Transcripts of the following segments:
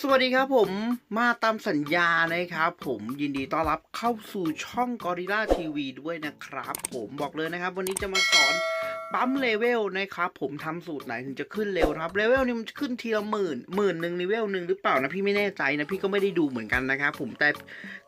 สวัสดีครับผมมาตามสัญญานะครับผมยินดีต้อนรับเข้าสู่ช่อง Gorilla TV ด้วยนะครับ ผมบอกเลยนะครับ วันนี้จะมาสอนปั๊มเลเวลนะครับผมทำสูตรไหนถึงจะขึ้นเร็วนะครับเลเวลนี่มันจะขึ้นทีละหมื่นหมื่นหนึ่งเลเวลหนึ่งหรือเปล่านะพี่ไม่แน่ใจนะพี่ก็ไม่ได้ดูเหมือนกันนะครับผมแต่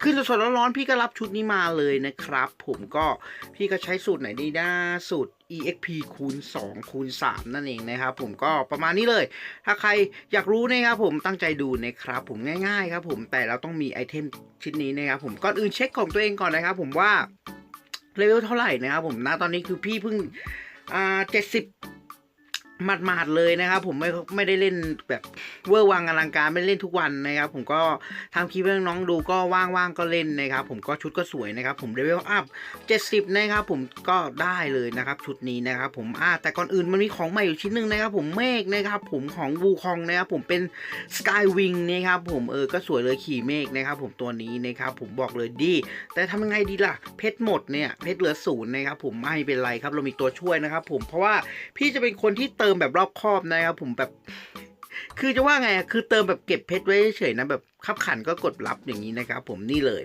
ขึ้นสดๆร้อนๆพี่ก็รับชุดนี้มาเลยนะครับ ผมก็พี่ก็ใช้สูตรไหนดีนะสูตร exp คูณ 2 คูณ 3 นั่นเองนะครับผมก็ประมาณนี้เลย ถ้าใครอยากรู้นะครับผมตั้งใจดูนะครับผมง่ายๆครับผมแต่เราต้องมีไอเทมชิ้นนี้นะครับผมก่อนอื่นเช็คของตัวเองก่อนนะครับผมว่าเลเวลเท่าไหร่นะครับผมนะตอนนี้คือพี่เพิ่งอ่าเจ็ดสิบ หมาดๆเลยนะครับ ผมไม่ไม่ได้เล่นแบบเวอร์วังอลังการไม่ได้เล่นทุกวันนะครับ ผมก็ทำคลิปให้น้องดูก็ว่างๆก็เล่นนะครับ ผมก็ชุดก็สวยนะครับ ผมเลเวลอัพ70นะครับ ผมก็ได้เลยนะครับ ชุดนี้นะครับ ผมอ่าแต่ก่อนอื่นมันมีของใหม่อยู่ชิ้นหนึ่งนะครับ ผมเมฆนะครับ ผมของวูคองนะครับ ผมเป็น Sky Wing นะครับ ผมเออก็สวยเลยขี่เมฆนะครับ ผมตัวนี้นะครับ ผมบอกเลยดี แต่ทำยังไงดีล่ะเพชรหมดเนี่ยเพชรเหลือศูนย์นะครับ ผมไม่เป็นไรครับ เรามีตัวช่วยนะครับ ผมเพราะว่าพี่จะเป็นคนที่เติมแบบรอบคอบนะครับ ผมแบบ คือจะว่าไงคือเติมแบบเก็บเพชรไว้เฉยนะแบบ ขับขันก็กดรับอย่างนี้นะครับผมนี่เลย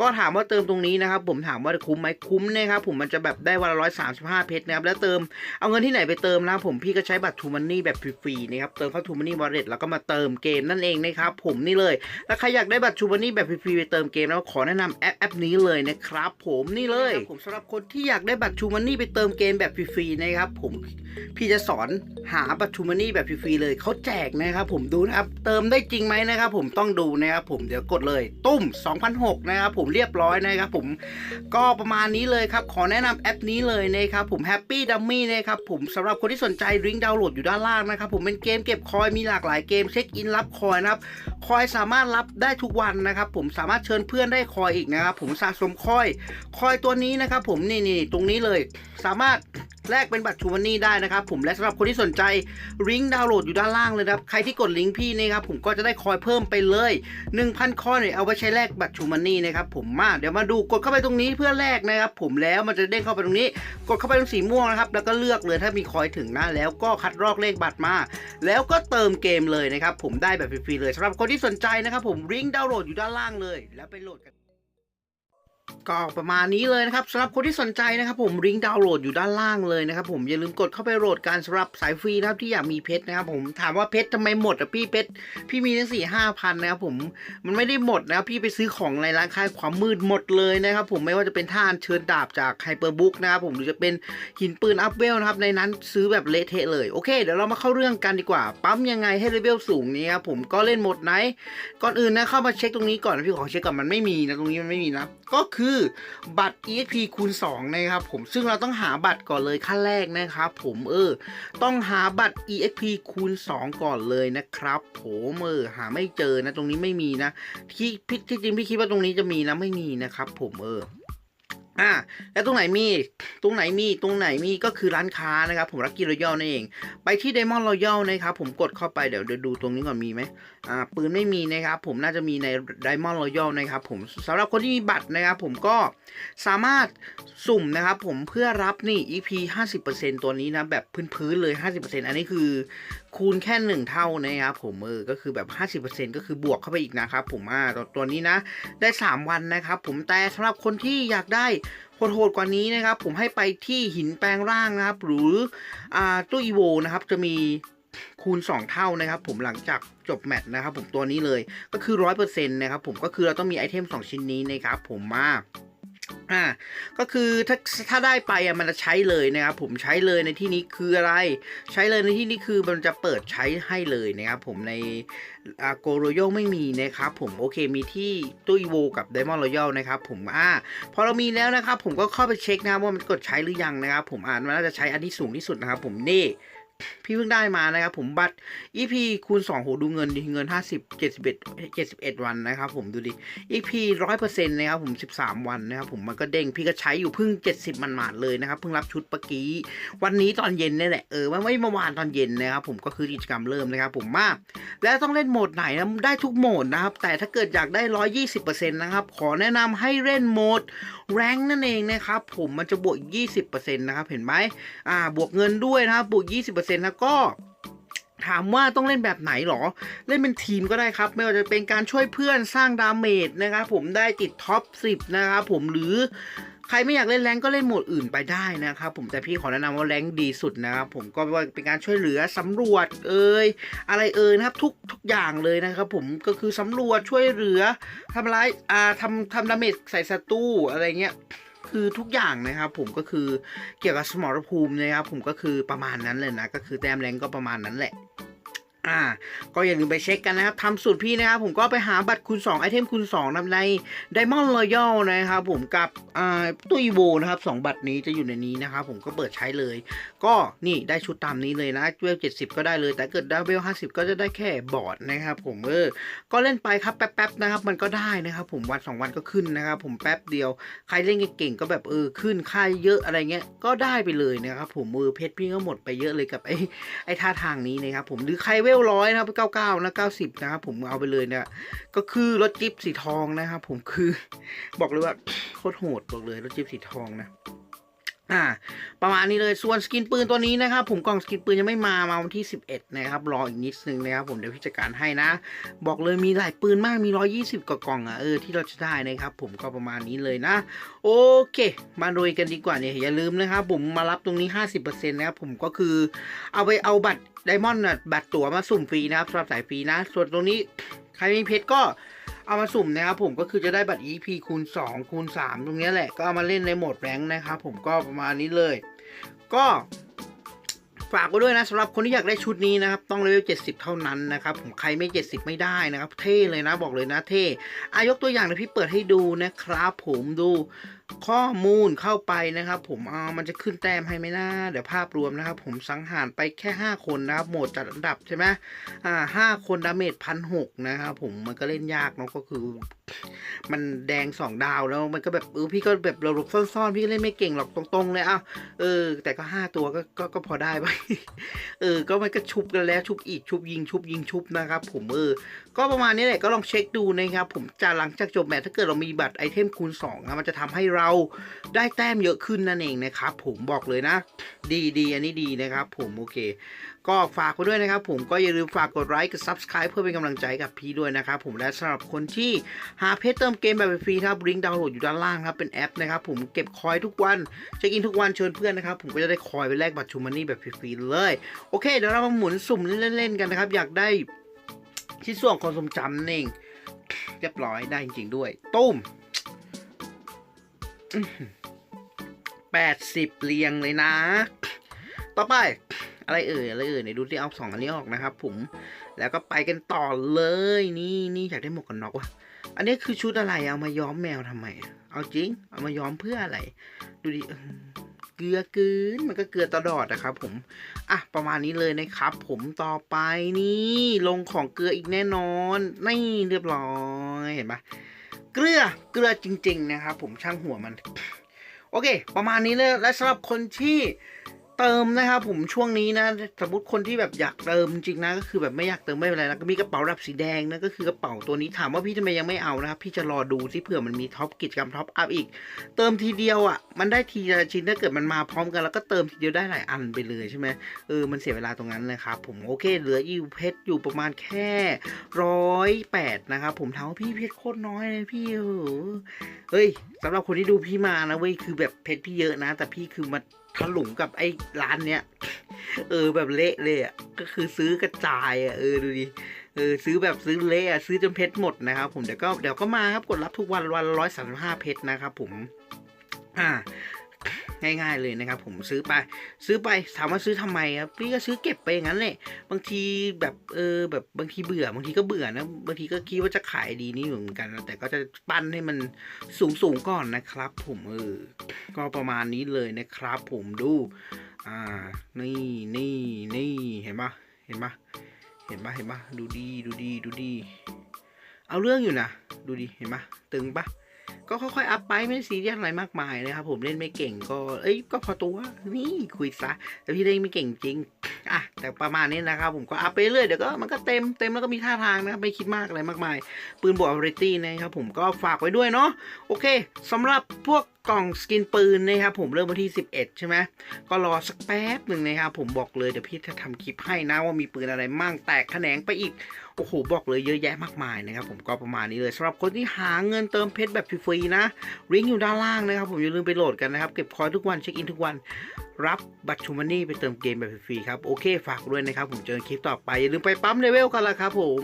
ก็ถามว่าเติมตรงนี้นะครับผมถามว่าคุ้มไหมคุ้มนะครับผมมันจะแบบได้วันละร้อยสามสิบห้าเพชรนะครับแล้วเติมเอาเงินที่ไหนไปเติมนะผมพี่ก็ใช้บัตรทูมันนี่แบบฟรีๆนะครับเติมเข้าทูมันนี่วอลเลตแล้วก็มาเติมเกมนั่นเองนะครับผมนี่เลยแล้วใครอยากได้บัตรทูมันนี่แบบฟรีๆไปเติมเกมแล้วขอแนะนำแอปแอปนี้เลยนะครับผมนี่เลยผมสำหรับคนที่อยากได้บัตรทูมันนี่ไปเติมเกมแบบฟรีๆนะครับผมพี่จะสอนหาบัตรทูมันนี่แบบฟรีๆเลยเขาแจกนะครับผมดูนะครับเติมได้จริงไหมนะครับผมต้องดูนะครับผมเดี๋ยวกดเลยตุ้ม2,006นะครับผมเรียบร้อยนะครับผมก็ประมาณนี้เลยครับ ขอแนะนำแอปนี้เลยนะครับผม Happy Dummy นะครับผมสำหรับคนที่สนใจริงดาวน์โหลดอยู่ด้านล่างนะครับผมเป็นเกมเก็บคอยมีหลากหลายเกมเช็คอินรับคอยนะครับ คอยสามารถรับได้ทุกวันนะครับ ผมสามารถเชิญเพื่อนได้คอยอีกนะครับ ผมสะสมคอย คอยตัวนี้นะครับ ผมนี่นี่ตรงนี้เลย สามารถแลกเป็นบัตรชูมันนี่ได้นะครับ ผมและสำหรับคนที่สนใจลิงก์ดาวน์โหลดอยู่ด้านล่างเลยนะครับใครที่กดลิงก์พี่นี่ครับผมก็จะได้คอยเพิ่มไปเลย 1,000คอยเนี่ยเอาไว้ใช้แลกบัตรชูมันนี่นะครับผมมาเดี๋ยวมาดูกดเข้าไปตรงนี้เพื่อแลกนะครับ ผมแล้วมันจะเด้งเข้าไปตรงนี้ กดเข้าไปตรงสีม่วงนะครับ แล้วก็เลือกเลยถ้ามีคอยถึงนะแล้วก็คัดลอกเลขบัตรมา แล้วก็เติมเกมเลยนะครับ ผมได้แบบฟรีๆเลยสำหรับคนที่สนใจนะครับผมลิงก์ดาวน์โหลดอยู่ด้านล่างเลย แล้วไปโหลดกัน ก็ประมาณนี้เลยนะครับสำหรับคนที่สนใจนะครับผมลิงก์ดาวน์โหลดอยู่ด้านล่างเลยนะครับผมอย่าลืมกดเข้าไปโหลดกันสำหรับสายฟรีนะครับที่อยากมีเพชรนะครับผมถามว่าเพชรทำไมหมดอะพี่เพชรพี่มีทั้งสี่ห้าพันนะครับผมมันไม่ได้หมดนะครับพี่ไปซื้อของในร้านขาความมืดหมดเลยนะครับผมไม่ว่าจะเป็นท่านเชิญดาบจากไฮเปอร์บุ๊กนะครับผมหรือจะเป็นหินปืนอัพเวลนะครับในนั้นซื้อแบบเละเทะเลยโอเคเดี๋ยวเรามาเข้าเรื่องกันดีกว่า ปั๊มยังไงให้เลเวลสูงนี้ครับผมก็เล่นหมดไหนก่อนอื่นนะเข้ามาเช็คตรงนี้ก่อนพี่ขอเช็คก่อนมันไม่มีนะตรงนี้มันไม่มีนะก็คือบัตร EXP คูณ2นะครับผมซึ่งเราต้องหาบัตรก่อนเลยขั้นแรกนะครับผมเออต้องหาบัตร EXP คูณ 2 ก่อนเลยนะครับ ผมเออหาไม่เจอนะตรงนี้ไม่มีนะ ที่พี่ที่จริงพี่คิดว่าตรงนี้จะมีนะไม่มีนะครับ ผมเอออ่าแล้วตรงไหนมีตรงไหนมีตรงไหนมีก็คือร้านค้านะครับ ผมรักกี้รอยัลนั่นเอง ไปที่ไดมอนด์รอยัลนะครับผมกดเข้าไปเดี๋ยวเดี๋ยวดูตรงนี้ก่อนมีไหม อ่าปืนไม่มีนะครับผมน่าจะมีในไดมอนด์รอยัลนะครับผมสำหรับคนที่มีบัตรนะครับผมก็สามารถสุ่มนะครับผมเพื่อรับนี่ EP 50%ตัวนี้นะแบบพื้นๆเลย 50%อันนี้คือคูณแค่หนึ่งเท่านะครับผมเออก็คือแบบ 50%ก็คือบวกเข้าไปอีกนะครับผมอ่าตัวตัวนี้นะได้ 3 วันนะครับผมแต่สำหรับคนที่อยากได้โหดๆกว่านี้นะครับผมให้ไปที่หินแปลงร่างนะครับ หรืออตู้อีโวนะครับจะมี คูณ 2 เท่านะครับผมหลังจากจบแมตช์นะครับผมตัวนี้เลยก็คือ 100%นะครับผมก็คือเราต้องมีไอเทม 2 ชิ้นนี้นะครับผมมาอ่าก็คือถ้าถ้าได้ไปอะมันจะใช้เลยนะครับผมใช้เลยในที่นี้คืออะไร ใช้เลยในที่นี้คือมันจะเปิดใช้ให้เลยนะครับผมในอาโกโรโยไม่มีนะครับผมโอเคมีที่ตู้อีโวกับไดมอนด์รอยัลนะครับผมอ่าพอเรามีแล้วนะครับผมก็เข้าไปเช็คนะว่ามันกดใช้หรือยังนะครับผมอ่านมันน่าจะใช้อันที่สูงที่สุดนะครับผมนี่ พี่เพิ่งได้มานะครับผมบัตร EP คูณ2โหดูเงินดิเงิน 50 71 71 วันนะครับผมดูดิ EP 100%นะครับผม 13 วันนะครับผมมันก็เด้งพี่ก็ใช้อยู่เพิ่ง 70 มันหมาดเลยนะครับเพิ่งรับชุดเมื่อกี้ วันนี้ตอนเย็นนี่แหละเออไม่เมื่อวานตอนเย็นนะครับผมก็คือกิจกรรมเริ่มนะครับผมมาแล้วต้องเล่นโหมดไหนนะได้ทุกโหมดนะครับแต่ถ้าเกิดอยากได้ 120%นะครับขอแนะนำให้เล่นโหมดแรงนั่นเองนะครับผมมันจะบวก 20%นะครับเห็นไหมอ่าบวกเงินด้วยนะครับบวก 20%แล้วก็ถามว่าต้องเล่นแบบไหนหรอ เล่นเป็นทีมก็ได้ครับ ไม่ว่าจะเป็นการช่วยเพื่อนสร้างดาเมจนะครับผมได้ติดท็อป 10 นะครับผมหรือใครไม่อยากเล่นแรงก็เล่นโหมดอื่นไปได้นะครับผมแต่พี่ขอแนะนำว่าแรงดีสุดนะครับผมก็ว่าเป็นการช่วยเหลือสำรวจเอ่ยอะไรเอ่ยนะครับทุกทุกอย่างเลยนะครับผมก็คือสำรวจช่วยเหลือทำร้ายอ่าทำทำดาเมจใส่ศัตรูอะไรเงี้ย คือทุกอย่างนะครับ ผมก็คือเกี่ยวกับสมรภูมินะครับ ผมก็คือประมาณนั้นเลยนะ ก็คือแต้มแรงก็ประมาณนั้นแหละ อ่า ก็อย่าลืมไปเช็คกันนะครับทำสูตรพี่นะครับผมก็ไปหาบัตรคูณ2ไอเทมคูณ2นะใน Diamond Royal นะครับผมกับอ่าตู้อีโวนะครับสองบัตรนี้จะอยู่ในนี้นะครับผมก็เปิดใช้เลย ก็นี่ได้ชุดตามนี้เลยนะเวล70 ก็ได้เลย แต่เกิดได้เวล50 ก็จะได้แค่บอร์ดนะครับผมเออก็เล่นไปครับแป๊บๆนะครับมันก็ได้นะครับผมวันสองวันก็ขึ้นนะครับผมแป๊บเดียวใครเล่นเก่งๆก็แบบเออขึ้นค่าเยอะอะไรเงี้ยก็ได้ไปเลยนะครับผมมือเพชรพี่ก็หมดไปเยอะเลยกับไอ้ไอ้ท่าทางนี้นะครับผมหรือใครเวลร้อยนะครับเก้าเก้านะเก้าสิบนะครับผมเอาไปเลยเนี่ยก็คือรถจิ๊บสีทองนะครับผมคือบอกเลยว่าโคตรโหดบอกเลยรถจิ๊บสีทองนะ อ่า ประมาณนี้เลยส่วนสกินปืนตัวนี้นะครับ ผมกล่องสกินปืนยังไม่มามาวันที่ 11 นะครับ รออีกนิดนึงนะครับผมเดี๋ยวพี่จัดกาให้นะ บอกเลยมีหลายปืนมากมี 120 กว่ากล่องอะเออที่เราจะได้นะครับผมก็ประมาณนี้เลยนะ โอเค มาดูกันดีกว่าเนี่ยอย่าลืมนะครับผมมารับตรงนี้ 50%นะครับผมก็คือเอาไปเอาบัตรไดมอนด์บัตรตั๋วมาสุ่มฟรีนะครับสำหรับสายฟรีนะ ส่วนตรงนี้ใครมีเพชรก็ เอามาสุ่มนะครับผมก็คือจะได้บัตร EP คูณ 2 คูณ 3 ตรงนี้แหละก็เอามาเล่นในโหมดแรงค์นะครับผมก็ประมาณนี้เลย ก็ฝากไว้ด้วยนะสำหรับคนที่อยากได้ชุดนี้นะครับ ต้องเลเวล70 เท่านั้นนะครับผมใครไม่ 70 ไม่ได้นะครับ เท่เลยนะบอกเลยนะเท่อายกตัวอย่างนะพี่เปิดให้ดูนะครับผมดู ข้อมูลเข้าไปนะครับ ผมอ่ามันจะขึ้นแต้มให้ไหมนะเดี๋ยวภาพรวมนะครับ ผมสังหารไปแค่ 5 คนนะครับโหมดจัดอันดับใช่ไหมอ่าห้าคนดาเมจพันหกนะครับผมมันก็เล่นยากเนาะก็คือ มันแดงสองดาวแล้วมันก็แบบเออพี่ก็แบบหลบซ่อนๆ พี่เล่นไม่เก่งหรอกตรงๆเลยอะเออ แต่ก็ห้าตัวก็ก็ก็พอได้ไปเออ ก็มันก็ชุบกันแล้วชุบอีกชุบยิงชุบยิงชุบนะครับ ผมเออ ก็ประมาณนี้แหละก็ลองเช็คดูนะครับ ผมจะหลังจากจบแมตช์ถ้าเกิดเรามีบัตรไอเทมคูณ2นะมันจะทำให้เราได้แต้มเยอะขึ้นนั่นเองนะครับผมบอกเลยนะ ดีดีอันนี้ดีนะครับผมโอเค ก็ฝากไว้ด้วยนะครับผมก็อย่าลืมฝากกดไลค์กด subscribe เพื่อเป็นกำลังใจกับพี่ด้วยนะครับผมและสำหรับคนที่หาเพจเติมเกมแบบฟรีครับลิงก์ดาวน์โหลดอยู่ด้านล่างครับเป็นแอปนะครับผมเก็บคอยทุกวันเช็คอินทุกวันเชิญเพื่อนนะครับผมก็จะได้คอยไปแลกบัตรชูมันนี่แบบฟรีๆเลยโอเคเดี๋ยวเรามาหมุนสุ่มเล่นๆกันนะครับอยากได้ชิ้นส่วนความทรงจำนั่นเองเรียบร้อยได้จริงๆด้วย ตุ้ม แปดสิบเรียงเลยนะ ต่อไป อะไรเอ่ยอะไรเอ่ยไหนดูที่เอาสองอันนี้ออกนะครับผม แล้วก็ไปกันต่อเลยนี่นี่อยากได้หมวกกันน็อกว่ะ อันนี้คือชุดอะไรเอามาย้อมแมวทำไม เอาจริง เอามาย้อมเพื่ออะไร ดูดิเกลือกินมันก็เกลือตลอดนะครับผม อะประมาณนี้เลยนะครับผมต่อไปนี่ ลงของเกลืออีกแน่นอน นี่เรียบร้อยเห็นปะ เกลือเกลือจริง ๆ นะครับ ผมช่างหัวมัน โอเค ประมาณนี้เลยและสำหรับคนที่ เติมนะครับผมช่วงนี้นะ สมมติคนที่แบบอยากเติมจริงนะก็คือแบบไม่อยากเติมไม่เป็นไรนะก็มีกระเป๋าดับสีแดงนะก็คือกระเป๋าตัวนี้ถามว่าพี่ทำไมยังไม่เอานะครับพี่จะรอดูที่เผื่อมันมีท็อปกิจกรรมท็อปอัพอีก เติมทีเดียวอะมันได้ทีละชิ้นถ้าเกิดมันมาพร้อมกันแล้วก็เติมทีเดียวได้หลายอันไปเลยใช่ไหมเออมันเสียเวลาตรงนั้นเลยครับผมโอเค เหลืออยู่เพชรอยู่ประมาณแค่ร้อยแปดนะครับผมถามว่าพี่เพชรโคตรน้อยเลยพี่เออเฮ้ยสำหรับคนที่ดูพี่มานะเว้ยคือแบบเพชรพี่เยอะนะ แต่พี่คือมา ถลุงกับไอ้ร้านเนี้ย เออแบบเละเลยอะ ก็คือซื้อกระจายอะ เออดูดิ เออซื้อแบบซื้อเละอะซื้อจนเพชรหมดนะครับผม เดี๋ยวก็เดี๋ยวก็มาครับกดรับทุกวันวันร้อยสามสิบห้าเพชรนะครับผม อ่า ง่ายๆเลยนะครับ ผมซื้อไปซื้อไปถามว่าซื้อทำไมครับพี่ก็ซื้อเก็บไปอย่างนั้นแหละบางทีแบบเออแบบบางทีเบื่อบางทีก็เบื่อนะบางทีก็คิดว่าจะขายดีนี่เหมือนกันนะแต่ก็จะปั้นให้มันสูงสูงๆก่อนนะครับ ผมเออก็ประมาณนี้เลยนะครับ ผมดูอ่านี่นี่นี่เห็นปะเห็นปะเห็นปะเห็นปะดูดีดูดีดูดี เอาเรื่องอยู่นะดูดีเห็นปะตึงปะ ก็ค่อยๆอัพไปไม่ซีเรียสอะไรมากมายนะครับผมเล่นไม่เก่งก็ เอ้ยก็พอตัวนี่คุยซะแต่พี่เล่นไม่เก่งจริง อะแต่ประมาณนี้นะครับผมก็อัพไปเรื่อยเดี๋ยวก็มันก็เต็มเต็มแล้วก็มีท่าทางนะครับไม่คิดมากอะไรมากมาย ปืนบวกอ r ริตี้นะครับผมก็ฝากไว้ด้วยเนาะโอเคสำหรับพวกกล่องสกินปืนนะครับผมเริ่มวันที่ 11 ใช่ไหมก็รอสักแป๊บหนึ่งนะครับผมบอกเลยเดี๋ยวพี่จะทำคลิปให้นะว่ามีปืนอะไรมั่งแตกแขนงไปอีกโอ้โหบอกเลยเยอะแยะมากมายนะครับผมก็ประมาณนี้เลยสำหรับคนที่หาเงินเติมเพชรแบบฟรีๆนะลิงก์อยู่ด้านล่างนะครับผมอย่าลืมไปโหลดกันนะครับเก็บคอยทุกวันเช็คอินทุกวัน รับบัตรชูมันนี่ไปเติมเกมแบบฟรีๆครับ โอเคฝากด้วยนะครับ ผมเจอกันคลิปต่อไป อย่าลืมไปปั๊มเลเวลกันละครับผม